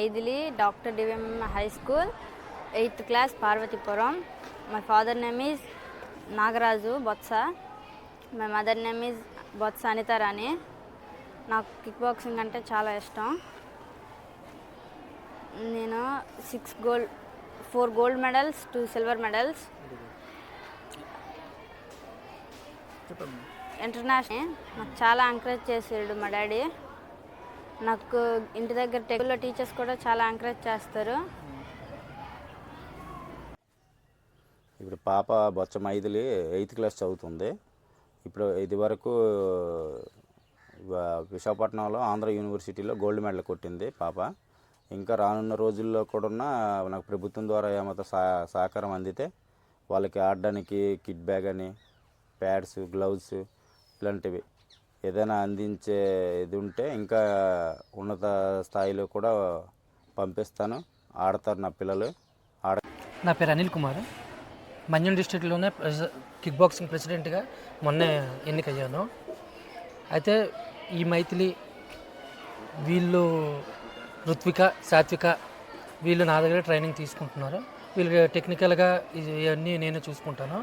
ఐదిలి doctor DVM high school eighth class Parvathipuram. My father name is Nagaraju Botsa. My mother name is Botsa Anitharani. నాకు kick boxing అంటే చాలా ఇష్టం. నేను six gold four gold medals two silver medals international నాకు చాలా encourage చేసాడు మా daddy. నాకు ఇంటి దగ్గర టెగుల్లో టీచర్స్ కూడా చాలా ఎంకరేజ్ చేస్తారు. ఇప్పుడు పాప బొచ్చం ఐదులు ఎయిత్ క్లాస్ చదువుతుంది. ఇప్పుడు ఇది వరకు విశాఖపట్నంలో ఆంధ్ర యూనివర్సిటీలో గోల్డ్ మెడల్ కొట్టింది పాప. ఇంకా రానున్న రోజుల్లో కూడా నాకు ప్రభుత్వం ద్వారా ఏమైతే సహకారం అందితే వాళ్ళకి ఆడడానికి కిట్ బ్యాగ్ అని ప్యాడ్స్ గ్లౌస్ ఇలాంటివి ఏదైనా అందించే ఇది ఉంటే ఇంకా ఉన్నత స్థాయిలో కూడా పంపిస్తాను. ఆడతారు నా పిల్లలు. ఆడ నా పేరు అనిల్ కుమార్. మంజుల్ డిస్ట్రిక్ట్లోనే ప్రెస కిక్ బాక్సింగ్ ప్రెసిడెంట్గా మొన్నే ఎన్నికయ్యాను. అయితే ఈ మైథిలి వీళ్ళు ఋత్విక సాత్విక వీళ్ళు నా దగ్గర ట్రైనింగ్ తీసుకుంటున్నారు. వీళ్ళు టెక్నికల్గా ఇవన్నీ నేను చూసుకుంటాను.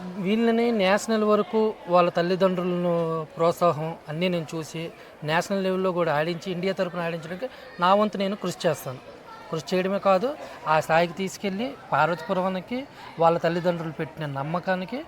వీళ్ళని నేషనల్ వరకు వాళ్ళ తల్లిదండ్రులను ప్రోత్సాహం అన్నీ నేను చూసి నేషనల్ లెవెల్లో కూడా ఆడించి ఇండియా తరపున ఆడించడానికి నా వంతు నేను కృషి చేస్తాను. కృషి చేయడమే కాదు ఆ స్థాయికి తీసుకెళ్ళి పార్వతీపురానికి వాళ్ళ తల్లిదండ్రులు పెట్టిన నమ్మకానికి